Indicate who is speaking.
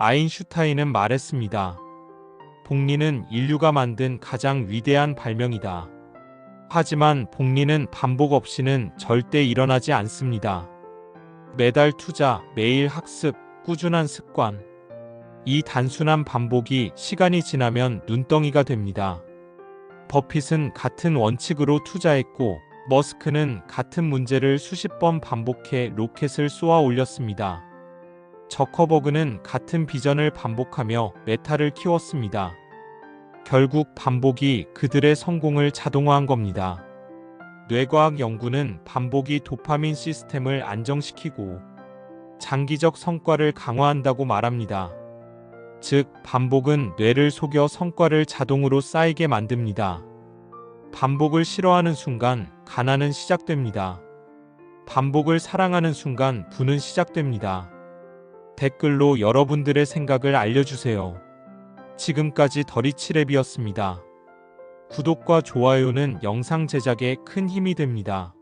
Speaker 1: 아인슈타인은 말했습니다. 복리는 인류가 만든 가장 위대한 발명이다. 하지만 복리는 반복 없이는 절대 일어나지 않습니다. 매달 투자, 매일 학습, 꾸준한 습관. 이 단순한 반복이 시간이 지나면 눈덩이가 됩니다. 버핏은 같은 원칙으로 투자했고, 머스크는 같은 문제를 수십 번 반복해 로켓을 쏘아 올렸습니다. 저커버그는 같은 비전을 반복하며 메타를 키웠습니다. 결국 반복이 그들의 성공을 자동화한 겁니다. 뇌과학 연구는 반복이 도파민 시스템을 안정시키고 장기적 성과를 강화한다고 말합니다. 즉, 반복은 뇌를 속여 성과를 자동으로 쌓이게 만듭니다. 반복을 싫어하는 순간 가난은 시작됩니다. 반복을 사랑하는 순간 부는 시작됩니다. 댓글로 여러분들의 생각을 알려주세요. 지금까지 더리치랩이었습니다. 구독과 좋아요는 영상 제작에 큰 힘이 됩니다.